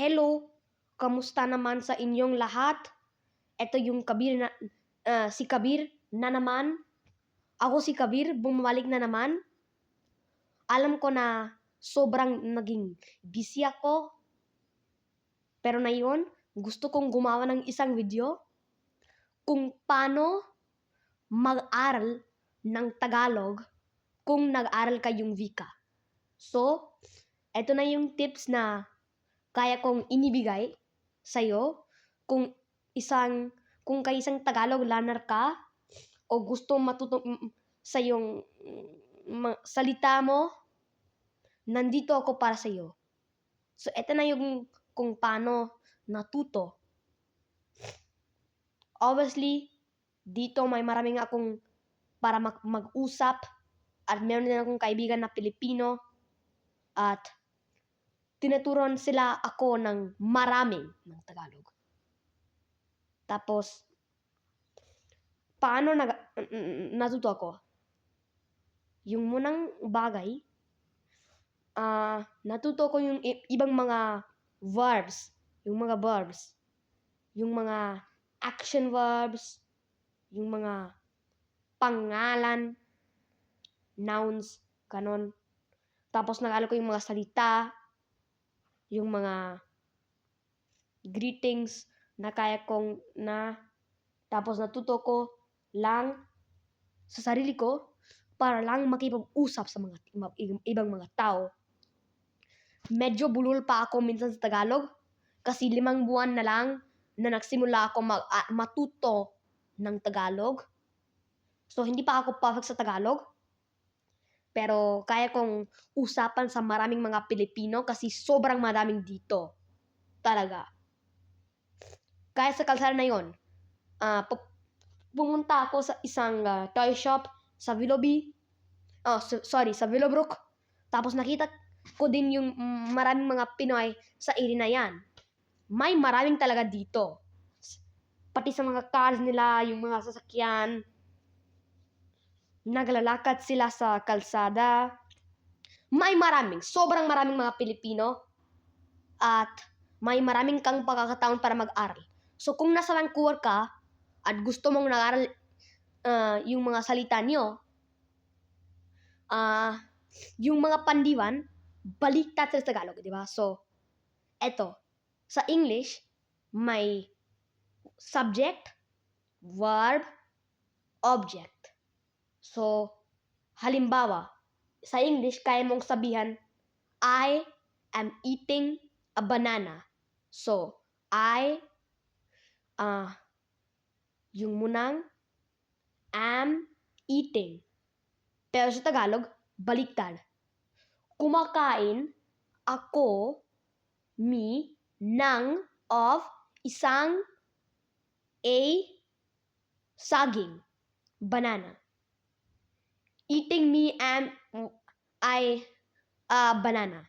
Hello, kamusta naman sa inyong lahat? Ito yung Kabir na, ah, si Kabir na naman. Ako si Kabir, bumalik na naman. Alam ko na sobrang naging busy ako. Pero na yun, gusto kong gumawa ng isang video kung paano mag-aral ng Tagalog kung nag-aral kayong Vika. So, eto na yung tips na kaya kong inibigay sa'yo kung isang kung kay isang Tagalog learner ka o gusto matuto sa yung salita mo, nandito ako para sa iyo. So, eto na yung kung paano natuto. Obviously, dito may maraming akong para mag- mag-usap at meron din akong kaibigan na Pilipino at tinuturuan sila ako ng maraming ng Tagalog. Tapos, paano nag natuto ako? Yung munang bagay, ah natuto ko yung ibang mga verbs, yung mga verbs, yung mga action verbs, yung mga pangalan, nouns, ganon. Tapos nag ko yung mga salita, yung mga greetings na kaya kong na tapos natuto ko lang sa sarili ko para lang makipag-usap sa mga ibang mga tao. Medyo bulol pa ako minsan sa Tagalog kasi limang buwan na lang na nagsimula ako mag, ah, matuto ng Tagalog. So, hindi pa ako perfect sa Tagalog. Pero kaya kong usapan sa maraming mga Pilipino kasi sobrang maraming dito. Talaga. Kaya sa kalsada na yon, ah pu- pumunta ako sa isang ah, toy shop sa Willoughby. Oh, so- sorry, sa Willowbrook. Tapos nakita ko din yung maraming mga Pinoy sa area na yan. May maraming talaga dito. Pati sa mga cars nila, yung mga sasakyan, naglalakad sila sa kalsada. May maraming, sobrang maraming mga Pilipino at may maraming kang pagkakataon para mag-aral. So kung nasa Vancouver ka at gusto mong nag-aral ah, yung mga salita niyo, ah yung mga pandiwan, baliktad sa Tagalog, di ba? So, eto, sa English, may subject, verb, object. So, halimbawa, sa English, kaya mong sabihan, I am eating a banana. So, I, ah, yung munang, am eating. Pero sa Tagalog, baliktad. Kumakain ako, me, ng, of, isang, a, saging, banana. Eating me am I uh, banana.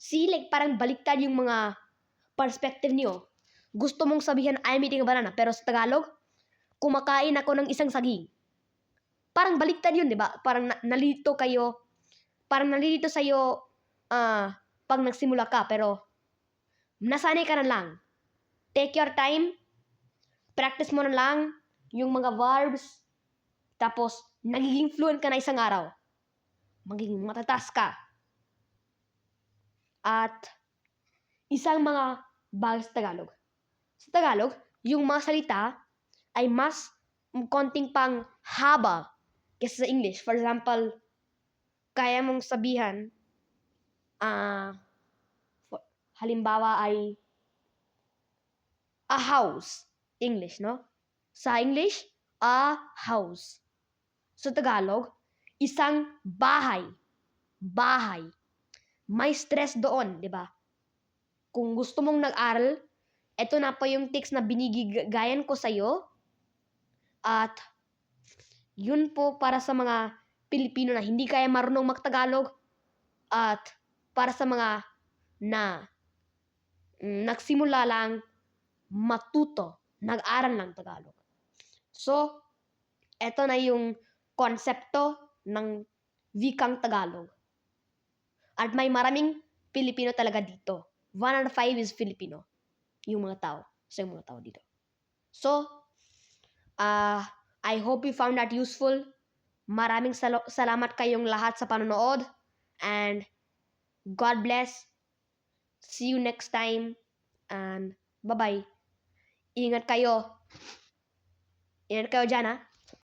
See, like parang baliktad yung mga perspective niyo. Gusto mong sabihin I'm eating a banana, pero sa Tagalog, kumakain ako ng isang saging. Parang baliktad yun, di ba? Parang na- nalito kayo, parang nalilito sa'yo ah pag nagsimula ka, pero nasanay ka na lang. Take your time, practice mo na lang yung mga verbs, tapos nagiging fluent ka na isang araw. Magiging matatas ka. At isang mga bagay sa Tagalog. Sa Tagalog, yung mga salita ay mas konting pang haba kaysa sa English. For example, kaya mong sabihan, ah, for- halimbawa ay a house. English, no? Sa English, a house. Sa Tagalog, isang bahay. Bahay. May stress doon, di ba? Kung gusto mong nag-aral, eto na po yung tips na binigigayan ko sa'yo. At yun po para sa mga Pilipino na hindi kaya marunong magtagalog at para sa mga na mm, nagsimula lang matuto, nag-aral ng Tagalog. So, eto na yung konsepto ng wikang Tagalog. At may maraming Pilipino talaga dito. one out of five is Filipino. Yung mga tao. Sa yung mga tao dito. So, uh, I hope you found that useful. Maraming salo- salamat kayong lahat sa panonood. And God bless. See you next time. And bye-bye. Ingat kayo. Ingat kayo dyan, ha?